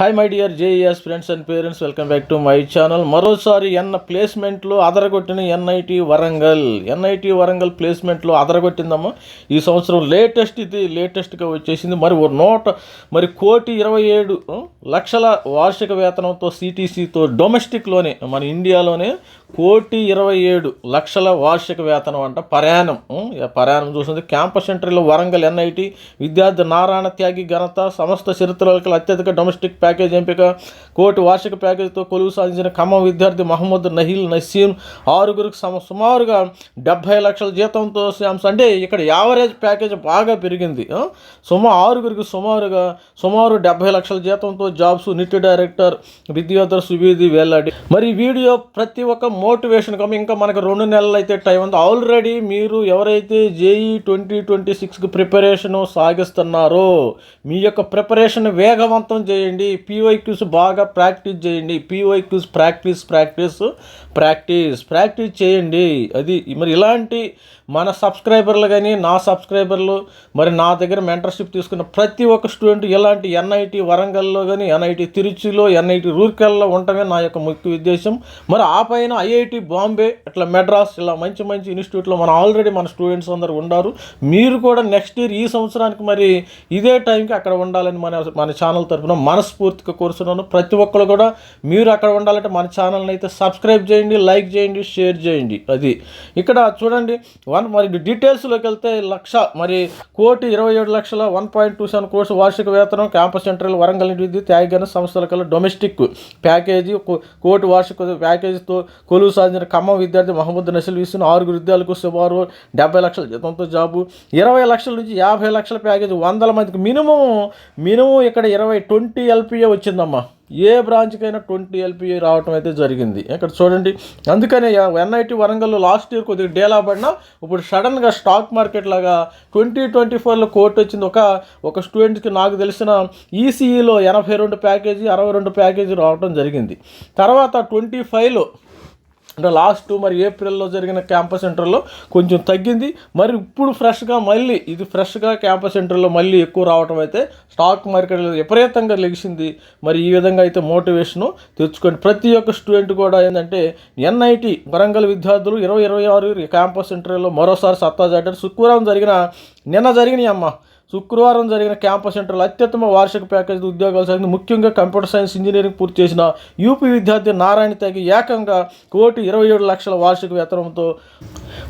Hi my dear JEEs friends and parents welcome back to my channel మరోసారి ఎన్న ప్లేస్మెంట్లో అదరగొట్టిన ఎన్ఐటి వరంగల్. ఎన్ఐటి వరంగల్ ప్లేస్మెంట్లో అదరగొట్టిందమ్మా. ఈ సంవత్సరం లేటెస్ట్ ఇది లేటెస్ట్గా వచ్చేసింది. మరి ఓ నూట మరి కోటి ఇరవై ఏడు లక్షల వార్షిక వేతనంతో సిటీసీతో డొమెస్టిక్లోనే మన ఇండియాలోనే కోటి ఇరవై ఏడు లక్షల వార్షిక వేతనం అంట ప్రయాణం ప్రయాణం చూసింది. చూస్తుంది క్యాంపస్ సెంటర్లో వరంగల్ ఎన్ఐటి విద్యార్థి నారాయణ త్యాగి ఘనత సమస్త చరిత్రలకు అత్యధిక డొమెస్టిక్ ప్యాకేజ్ ఎంపిక కోటి వార్షిక ప్యాకేజీతో కొలువు సాధించిన ఖమ్మం విద్యార్థి మహమ్మద్ నహీల్ నసీం ఆరుగురికి సమ సుమారుగా డెబ్భై లక్షల జీతంతో శాంస్ అంటే ఇక్కడ యావరేజ్ ప్యాకేజ్ బాగా పెరిగింది. సుమా ఆరుగురికి సుమారుగా సుమారు డెబ్భై లక్షల జీతంతో జాబ్స్ నిట్ డైరెక్టర్ విద్యార్థుల సుబీది వెల్లాడి. మరి వీడియో ప్రతి ఒక్క మోటివేషన్ కమ్ ఇంకా మనకు రెండు నెలలు అయితే టైం ఉంది. ఆల్రెడీ మీరు ఎవరైతే జేఈ ట్వంటీ ట్వంటీ సిక్స్కి ప్రిపరేషన్ సాగిస్తున్నారో మీ యొక్క ప్రిపరేషన్ వేగవంతం చేయండి. పీవైక్యూస్ బాగా ప్రాక్టీస్ చేయండి. PYQs practice practice practice practice చేయండి. అది మరి ఇలాంటి మన సబ్స్క్రైబర్లు కానీ నా సబ్స్క్రైబర్లు మరి నా దగ్గర మెంటర్షిప్ తీసుకున్న ప్రతి ఒక్క స్టూడెంట్ ఇలాంటి ఎన్ఐటి వరంగల్లో కానీ ఎన్ఐటి తిరుచిలో ఎన్ఐటి రూర్కెల్లో ఉండటమే నా యొక్క ముఖ్య ఉద్దేశం. మరి ఆ పైన ఐఐటి బాంబే ఇట్లా మెడ్రాస్ ఇలా మంచి మంచి ఇన్స్టిట్యూట్లో మన ఆల్రెడీ మన స్టూడెంట్స్ అందరు ఉన్నారు. మీరు కూడా నెక్స్ట్ ఇయర్ ఈ సంవత్సరానికి మరి ఇదే టైంకి అక్కడ ఉండాలని మన మన ఛానల్ తరఫున మనస్ఫూర్తిగా కోరుతున్నాను ప్రతి ఒక్కరు కూడా మీరు అక్కడ ఉండాలంటే మన ఛానల్ని అయితే సబ్స్క్రైబ్ చేయండి లైక్ చేయండి షేర్ చేయండి. అది ఇక్కడ చూడండి వన్ మరి డీటెయిల్స్లోకి వెళ్తే లక్ష మరి కోటి ఇరవై ఏడు లక్షల one point two seven crores వార్షిక వేతనం క్యాంపస్ సెంట్రల్ వరంగల్ విద్యుత్ త్యాగన సంస్థల కల్లా డొమెస్టిక్ ప్యాకేజీ కోటి వార్షిక ప్యాకేజీతో కొలువు సాధించిన ఖమ్మం విద్యార్థి మహమ్మద్ నసీల్ ఇస్తున్న ఆరుగురు విద్యార్థులకు సుమారు డెబ్బై లక్షల జీతంతో జాబు ఇరవై లక్షల నుంచి యాభై లక్షల ప్యాకేజీ వందల మందికి మినిమం మినిమం ఇక్కడ ఇరవై ట్వంటీ ఎల్పిఏ వచ్చిందమ్మా. ఏ బ్రాంచ్కైనా ట్వంటీ ఎల్పిఏ రావటం అయితే జరిగింది. ఇక్కడ చూడండి. అందుకనే ఎన్ఐటి వరంగల్లో లాస్ట్ ఇయర్ కొద్దిగా డేలా పడినా ఇప్పుడు సడన్గా స్టాక్ మార్కెట్ లాగా ట్వంటీ ట్వంటీ ఫోర్లో కోర్టు వచ్చింది. ఒక ఒక స్టూడెంట్కి నాకు తెలిసిన ఈసీఈలో ఎనభై రెండు ప్యాకేజీ అరవై రెండు ప్యాకేజీ రావడం జరిగింది. తర్వాత ట్వంటీ ఫైవ్లో అంటే లాస్ట్ మరి ఏప్రిల్లో జరిగిన క్యాంపస్ సెంటర్లో కొంచెం తగ్గింది. మరి ఇప్పుడు ఫ్రెష్గా మళ్ళీ ఇది ఫ్రెష్గా క్యాంపస్ సెంటర్లో మళ్ళీ ఎక్కువ రావటం అయితే స్టాక్ మార్కెట్లో విపరీతంగా లెగిసింది. మరి ఈ విధంగా అయితే మోటివేషను తెచ్చుకోండి ప్రతి ఒక్క స్టూడెంట్ కూడా ఏంటంటే ఎన్ఐటి వరంగల్ విద్యార్థులు ఇరవై ఇరవై ఆరు క్యాంపస్ సెంటర్లో మరోసారి సత్తా చాటారు. శుక్రవారం జరిగిన నిన్న జరిగినాయి అమ్మ. శుక్రవారం జరిగిన క్యాంపస్ సెంటర్లో అత్యుత్తమ వార్షిక ప్యాకేజ్ ఉద్యోగాలు సాగింది ముఖ్యంగా కంప్యూటర్ సైన్స్ ఇంజనీరింగ్ పూర్తి చేసిన యూపీ విద్యార్థి నారాయణ తేగి ఏకంగా కోటి ఇరవై ఏడు లక్షల వార్షిక వేతనంతో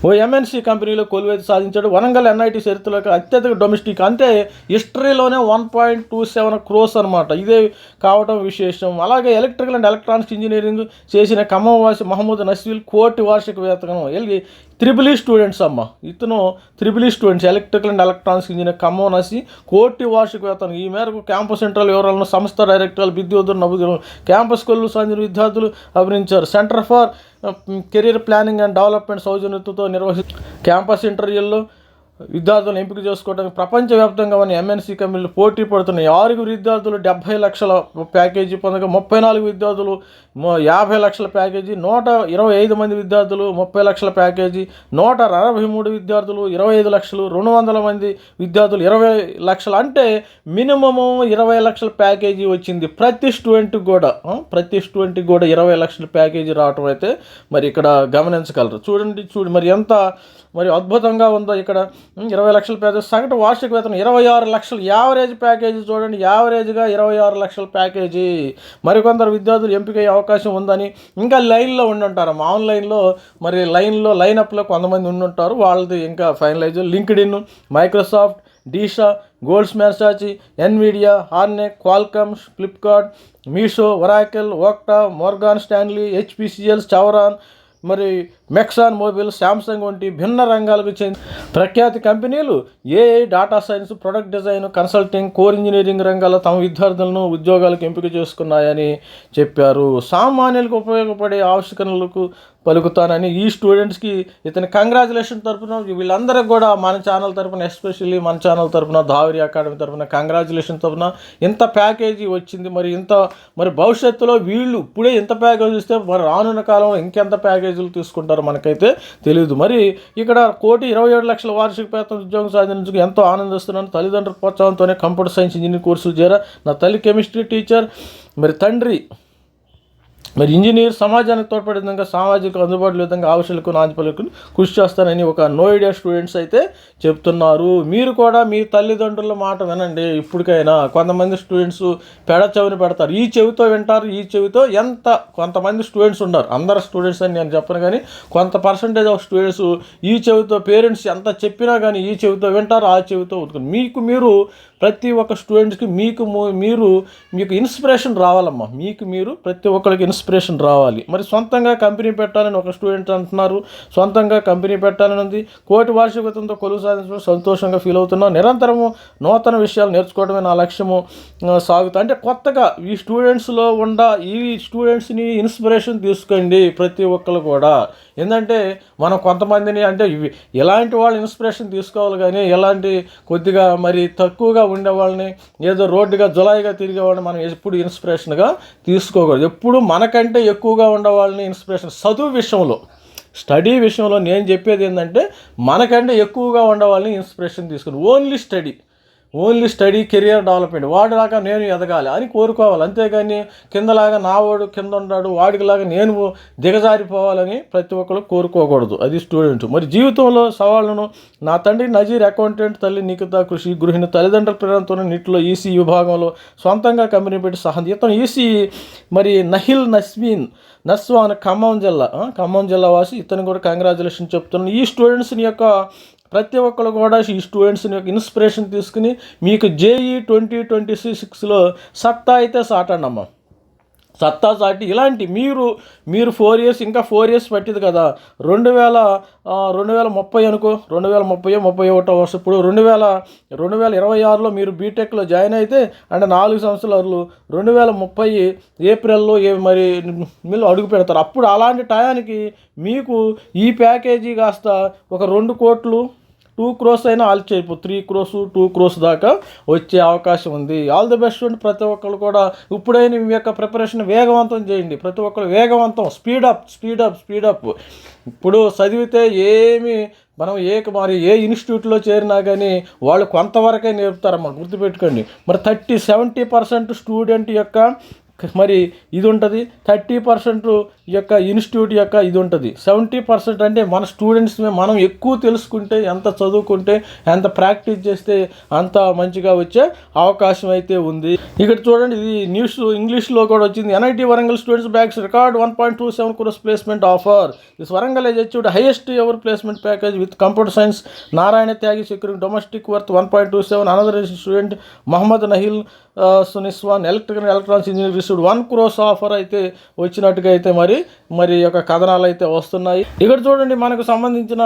ఓ ఎంఎన్సీ కంపెనీలో కొలువైతే సాధించాడు. వరంగల్ ఎన్ఐటి చరిత్రలోకి అత్యధిక డొమెస్టిక్ అంటే హిస్టరీలోనే one point two seven crores అనమాట ఇదే కావటం విశేషం. అలాగే ఎలక్ట్రికల్ అండ్ ఎలక్ట్రానిక్స్ ఇంజనీరింగ్ చేసిన ఖమ్మం వాసి మహమ్మద్ నసీల్ కోటి వార్షిక వేతనం. ఎల్గి త్రిబుల్ ఈ స్టూడెంట్స్ అమ్మ. ఇతను త్రిబులీ ఈ students electrical and electronics engineer Khammam నసి కోటి వార్షిక వేతనం ఈ మేరకు క్యాంపస్ సెంట్రల్ వివరాలను సంస్థ డైరెక్టర్లు విద్యోధులు నవ్వుతులు క్యాంపస్ కొల్లు సాధించిన విద్యార్థులు అభినందించారు. Centre for career planning and development సౌజన్యతతో నిర్వహి క్యాంపస్ ఇంటర్వ్యూల్లో విద్యార్థులను ఎంపిక చేసుకోవడానికి ప్రపంచవ్యాప్తంగా ఉన్న ఎంఎన్సీ కంపెనీలు పోటీ పడుతున్నాయి. ఆరుగురు విద్యార్థులు డెబ్బై లక్షల ప్యాకేజీ పొందగా ముప్పై నాలుగు విద్యార్థులు యాభై లక్షల ప్యాకేజీ నూట ఇరవై ఐదు మంది విద్యార్థులు ముప్పై లక్షల ప్యాకేజీ నూట అరవై మూడు విద్యార్థులు ఇరవై ఐదు లక్షలు రెండు వందల మంది విద్యార్థులు ఇరవై లక్షలు అంటే మినిమము ఇరవై లక్షల ప్యాకేజీ వచ్చింది ప్రతి స్టూడెంట్కి కూడా. ప్రతి స్టూడెంట్కి కూడా ఇరవై లక్షల ప్యాకేజీ రావటం అయితే మరి ఇక్కడ గమనించగలరు. చూడండి చూడు మరి ఎంత మరి అద్భుతంగా ఉందో ఇక్కడ. ఇరవై లక్షల ప్యాకేజ్ సగటు వార్షిక వేతనం ఇరవై ఆరు లక్షలు. యావరేజ్ ప్యాకేజీ చూడండి యావరేజ్గా ఇరవై ఆరు లక్షల ప్యాకేజీ. మరికొందరు విద్యార్థులు ఎంపిక అయ్యే అవకాశం ఉందని ఇంకా లైన్లో ఉండుంటారు. ఆన్లైన్లో మరి లైన్లో లైనప్లో కొంతమంది ఉండుంటారు. వాళ్ళది ఇంకా finalise LinkedIn Microsoft DE Shaw Goldman Sachs Nvidia హార్నే Qualcomm Flipkart Meesho Oracle Okta Morgan Stanley HPCL Chevron మరి మెక్సాన్ మొబైల్ శాంసంగ్ వంటి భిన్న రంగాలకు చెందిన ప్రఖ్యాతి కంపెనీలు AI data science product design consulting core engineering రంగాల్లో తమ విద్యార్థులను ఉద్యోగాలకు ఎంపిక చేసుకున్నాయని చెప్పారు. సామాన్యులకు ఉపయోగపడే ఆవిష్కరణలకు పలుకుతానని ఈ స్టూడెంట్స్కి ఇతని కంగ్రాచులేషన్ తరపున వీళ్ళందరికీ కూడా మన ఛానల్ తరపున ఎస్పెషల్లీ మన ఛానల్ తరపున ధావరి అకాడమీ తరపున కంగ్రాచులేషన్ తరపున ఇంత ప్యాకేజీ వచ్చింది. మరి ఇంత మరి భవిష్యత్తులో వీళ్ళు ఇప్పుడే ఇంత ప్యాకేజ్ ఇస్తే మరి రానున్న కాలంలో ఇంకెంత ప్యాకేజీలు తీసుకుంటారో మనకైతే తెలియదు మరి ఇక్కడ కోటి ఇరవై ఏడు లక్షల వార్షిక వేతన ఉద్యోగం సాధించుకు ఎంతో ఆనందిస్తున్నాను. తల్లిదండ్రుల ప్రోత్సాహంతోనే కంప్యూటర్ సైన్స్ ఇంజనీరింగ్ కోర్సులు చేరా నా తల్లి కెమిస్ట్రీ టీచర్. మరి తండ్రి మరి ఇంజనీర్ సమాజానికి తోడ్పడే విధంగా సామాజిక అందుబాటులో విధంగా ఆవశ్యకు నాందిపలకు కృషి చేస్తానని ఒక నో ఐడియా స్టూడెంట్స్ అయితే చెప్తున్నారు. మీరు కూడా మీ తల్లిదండ్రుల మాట వినండి. ఇప్పటికైనా కొంతమంది స్టూడెంట్స్ పెడ చెవిని పెడతారు. ఈ చెవితో వింటారు ఈ చెవితో ఎంత కొంతమంది స్టూడెంట్స్ ఉన్నారు. అందరు స్టూడెంట్స్ అని నేను చెప్పను కానీ కొంత పర్సంటేజ్ ఆఫ్ స్టూడెంట్స్ ఈ చెవితో పేరెంట్స్ ఎంత చెప్పినా కానీ ఈ చెవితో వింటారు ఆ చెవితో ఉతుకుని మీకు మీరు ప్రతి ఒక్క స్టూడెంట్స్కి మీకు మీరు మీకు ఇన్స్పిరేషన్ రావాలమ్మా. మీకు మీరు ప్రతి ఒక్కరికి ఇన్స్ ఇన్స్పిరేషన్ రావాలి. మరి సొంతంగా కంపెనీ పెట్టాలని ఒక స్టూడెంట్ అంటున్నారు. సొంతంగా కంపెనీ పెట్టాలని ఉంది. కోటి వార్షికతంతో కొలువు సాధించడం సంతోషంగా ఫీల్ అవుతున్నాం నిరంతరము నూతన విషయాలు నేర్చుకోవడమే నా లక్ష్యము సాగుతా. అంటే కొత్తగా ఈ స్టూడెంట్స్లో ఉండ ఈ స్టూడెంట్స్ని ఇన్స్పిరేషన్ తీసుకోండి ప్రతి ఒక్కరు కూడా. ఏంటంటే మనం కొంతమందిని అంటే ఇవి ఎలాంటి వాళ్ళు ఇన్స్పిరేషన్ తీసుకోవాలి కానీ ఎలాంటి కొద్దిగా మరి తక్కువగా ఉండే వాళ్ళని ఏదో రోడ్డుగా జులాయిగా తిరిగే వాళ్ళని మనం ఎప్పుడు ఇన్స్పిరేషన్గా తీసుకోకూడదు. ఎప్పుడు మనకంటే ఎక్కువగా ఉండే వాళ్ళని ఇన్స్పిరేషన్. చదువు విషయంలో స్టడీ విషయంలో నేను చెప్పేది ఏంటంటే మనకంటే ఎక్కువగా ఉండవాళ్ళని ఇన్స్పిరేషన్ తీసుకుని only study. Only study career development. వాడిలాగా నేను ఎదగాలి. అని కోరుకోవాలి. అంతేగాని కిందలాగా నా వాడు కింద ఉన్నాడు వాడికిలాగా నేను దిగజారిపోవాలని ప్రతి ఒక్కరు కోరుకోకూడదు. అది స్టూడెంట్. మరి జీవితంలో సవాళ్ళను నా తండ్రి నజీర్ అకౌంటెంట్ తల్లి నిఖిత కృషి గృహిణి తల్లిదండ్రుల ప్రేరణతోనే నీటిలో ఈసీ విభాగంలో సొంతంగా కంపెనీ పెట్టి సహా ఇతను ఈసీ మరి నహిల్ నస్మీన్ నస్వాన్ ఖమ్మం జిల్లా ఖమ్మం జిల్లా వాసి ఇతను కూడా కంగ్రాచులేషన్ చెప్తున్నాను. ఈ స్టూడెంట్స్ని యొక్క ప్రతి ఒక్కరు కూడా ఈ స్టూడెంట్స్ని యొక్క ఇన్స్పిరేషన్ తీసుకుని మీకు జేఈ ట్వంటీ ట్వంటీ సిక్స్లో సత్తా అయితే సాటండమ్మా సత్తా సాటి ఇలాంటి మీరు మీరు ఫోర్ ఇయర్స్ ఇంకా ఫోర్ ఇయర్స్ పట్టింది కదా. రెండు వేల రెండు వేల ముప్పై అనుకో రెండు వేల ముప్పై ముప్పై ఒకటో వర్షం. ఇప్పుడు రెండు వేల రెండు వేల ఇరవై ఆరులో మీరు బీటెక్లో జాయిన్ అయితే అంటే నాలుగు సంవత్సరాలు రెండు వేల ముప్పై ఏప్రిల్లో ఏ మరి మీరు అడుగు పెడతారు. అప్పుడు అలాంటి టయానికి మీకు ఈ ప్యాకేజీ కాస్త ఒక రెండు కోట్లు టూ క్రోస్ అయినా ఆల్ చేయపు త్రీ క్రోస్ టూ క్రోస్ దాకా వచ్చే అవకాశం ఉంది. ఆల్ ది బెస్ట్ అండి ప్రతి ఒక్కరు కూడా ఇప్పుడైనా మీ యొక్క ప్రిపరేషన్ వేగవంతం చేయండి. ప్రతి ఒక్కరు వేగవంతం. స్పీడప్ స్పీడప్ స్పీడప్ ఇప్పుడు చదివితే ఏమి మనం ఏ మరి ఏ ఇన్స్టిట్యూట్లో చేరినా కానీ వాళ్ళు కొంతవరకే నేర్పుతారమ్మా. గుర్తుపెట్టుకోండి. మరి థర్టీ సెవెంటీ పర్సెంట్ స్టూడెంట్ యొక్క మరి ఇది ఉంటుంది థర్టీ పర్సెంట్ యొక్క ఇన్స్టిట్యూట్ యొక్క ఇది ఉంటుంది సెవెంటీ పర్సెంట్ అంటే మన స్టూడెంట్స్ మనం ఎక్కువ తెలుసుకుంటే ఎంత చదువుకుంటే ఎంత ప్రాక్టీస్ చేస్తే అంత మంచిగా వచ్చే అవకాశం అయితే ఉంది. ఇక్కడ చూడండి ఇది న్యూస్ ఇంగ్లీష్లో కూడా వచ్చింది. NIT Warangal students bags record one point two seven crores placement offer this Warangal has achieved highest ever placement package with computer science Narayana Tyagi securing domestic worth one point two seven another student Mohammad Nahil సునిస్వాన్ electrical electronics engineer చూడు. One crores offer అయితే వచ్చినట్టుగా అయితే మరి మరి యొక్క కథనాలు అయితే వస్తున్నాయి. ఇక్కడ చూడండి మనకు సంబంధించిన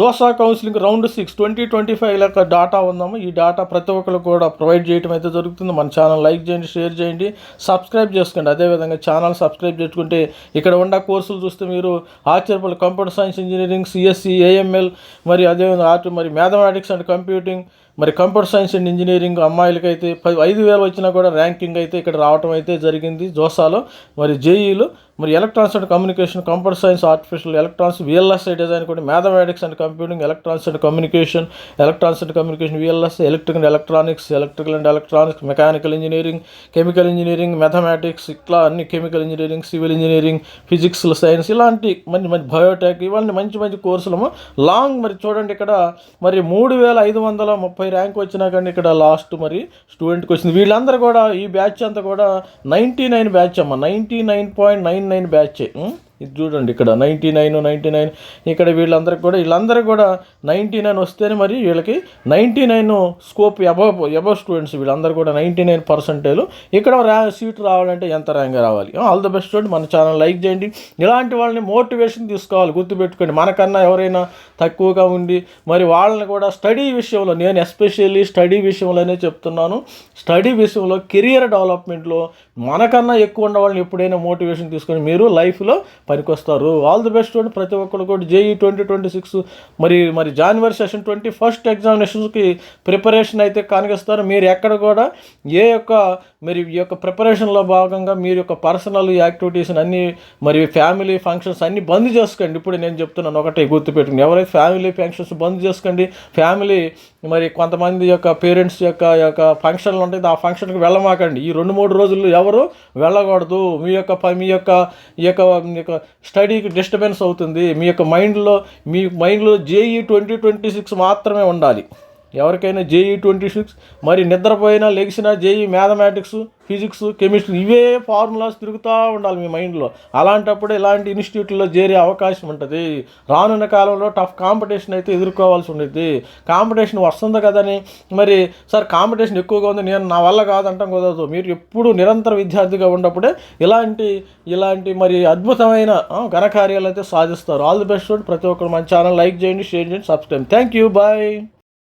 JoSAA counselling round six twenty twenty five యొక్క డాటా ఉందాము ఈ డాటా ప్రతి ఒక్కరు కూడా ప్రొవైడ్ చేయడం అయితే జరుగుతుంది. మన ఛానల్ లైక్ చేయండి షేర్ చేయండి. సబ్స్క్రైబ్ చేసుకోండి. అదేవిధంగా ఛానల్ సబ్స్క్రైబ్ చేసుకుంటే ఇక్కడ ఉన్న కోర్సులు చూస్తే మీరు ఆశ్చర్యపల్లి computer science engineering CSC AML మరి అదేవిధంగా ఆర్ట్ మరి మ్యాథమెటిక్స్ అండ్ కంప్యూటింగ్ మరి కంప్యూటర్ సైన్స్ అండ్ ఇంజనీరింగ్ అమ్మాయిలకైతే పది ఐదు వేలు వచ్చినా కూడా ర్యాంకింగ్ అయితే ఇక్కడ రావటం అయితే జరిగింది జోసాలో. మరి జేఈలు మరి electronics and communication computer science artificial electronics VLSI design కూడా mathematics and computing electronics and communication electronics and communication VLS electric and electronics electrical and electronics mechanical engineering chemical engineering mathematics ఇట్లా అన్ని chemical engineering civil engineering physics science ఇలాంటి మంచి మంచి Biotech ఇవన్నీ మంచి మంచి కోర్సులు లాంగ్ మరి చూడండి ఇక్కడ మరి మూడు వేల ఐదు వందల ముప్పై ర్యాంక్ వచ్చినా కానీ ఇక్కడ లాస్ట్ మరి స్టూడెంట్కి వచ్చింది. వీళ్ళందరూ కూడా ఈ బ్యాచ్ అంతా కూడా నైంటీ నైన్ బ్యాచ్ అమ్మ. Ninety nine point nine nine batch. ఇది చూడండి ఇక్కడ నైంటీ నైన్ నైంటీ నైన్. ఇక్కడ వీళ్ళందరికీ కూడా వీళ్ళందరూ కూడా నైంటీ నైన్ వస్తేనే మరి వీళ్ళకి ninety nine scope above above students వీళ్ళందరూ కూడా నైంటీ నైన్ పర్సెంటేజ్ ఇక్కడ ర్యా సీట్ రావాలంటే ఎంత ర్యాంక్ రావాలి? ఆల్ ద బెస్ట్ స్టూడెంట్ మన ఛానల్ లైక్ చేయండి. ఇలాంటి వాళ్ళని మోటివేషన్ తీసుకోవాలి గుర్తుపెట్టుకోండి. మనకన్నా ఎవరైనా తక్కువగా ఉండి మరి వాళ్ళని కూడా స్టడీ విషయంలో నేను ఎస్పెషల్లీ స్టడీ విషయంలోనే చెప్తున్నాను. స్టడీ విషయంలో కెరియర్ డెవలప్మెంట్లో మనకన్నా ఎక్కువ ఉన్న వాళ్ళని ఎప్పుడైనా మోటివేషన్ తీసుకొని మీరు లైఫ్లో పనికొస్తారు. ఆల్ ది బెస్ట్ అండి ప్రతి ఒక్కరు కూడా జేఈ ట్వంటీ ట్వంటీ సిక్స్ మరి మరి జనవరి సెషన్ ట్వంటీ ఫస్ట్ ఎగ్జామినేషన్స్కి ప్రిపరేషన్ అయితే కానిగిస్తారు మీరు ఎక్కడ కూడా ఏ యొక్క మరి ఈ యొక్క ప్రిపరేషన్లో భాగంగా మీరు యొక్క పర్సనల్ యాక్టివిటీస్ అన్ని మరి ఫ్యామిలీ ఫంక్షన్స్ అన్ని బంద్ చేసుకోండి. ఇప్పుడు నేను చెప్తున్నాను ఒకటే గుర్తుపెట్టుకుని ఎవరైతే ఫ్యామిలీ ఫంక్షన్స్ బంద్ చేసుకోండి ఫ్యామిలీ మరి కొంతమంది యొక్క పేరెంట్స్ యొక్క యొక్క ఫంక్షన్లు ఉంటాయి. ఆ ఫంక్షన్కి వెళ్ళమాకండి. ఈ రెండు మూడు రోజులు ఎవరు వెళ్ళకూడదు. మీ యొక్క ప- మీ యొక్క ఈ యొక్క మీ యొక్క స్టడీకి డిస్టర్బెన్స్ అవుతుంది. మీ యొక్క మైండ్లో మీ మైండ్లో జేఈ ట్వంటీ ట్వంటీ సిక్స్ మాత్రమే ఉండాలి. ఎవరికైనా జేఈ ట్వంటీ సిక్స్ మరి నిద్రపోయినా లెగిసినా జేఈ మ్యాథమెటిక్స్ ఫిజిక్స్ కెమిస్ట్రీ ఇవే ఫార్ములాస్ తిరుగుతూ ఉండాలి మీ మైండ్లో. అలాంటప్పుడు ఇలాంటి ఇన్స్టిట్యూట్లో చేరే అవకాశం ఉంటుంది. రానున్న కాలంలో టఫ్ కాంపిటీషన్ అయితే ఎదుర్కోవాల్సి ఉంటుంది కాంపిటీషన్ వస్తుంది కదని. మరి సార్ కాంపిటీషన్ ఎక్కువగా ఉంది నేను నా వల్ల కాదంటాం కుదరదు మీరు ఎప్పుడు నిరంతర విద్యార్థిగా ఉన్నప్పుడే ఇలాంటి ఇలాంటి మరి అద్భుతమైన ఘనకార్యాలు అయితే సాధిస్తారు. ఆల్ ది బెస్ట్ ప్రతి ఒక్కరు మన ఛానల్ లైక్ చేయండి షేర్ చేయండి సబ్స్క్రైబ్. Thank you. బాయ్.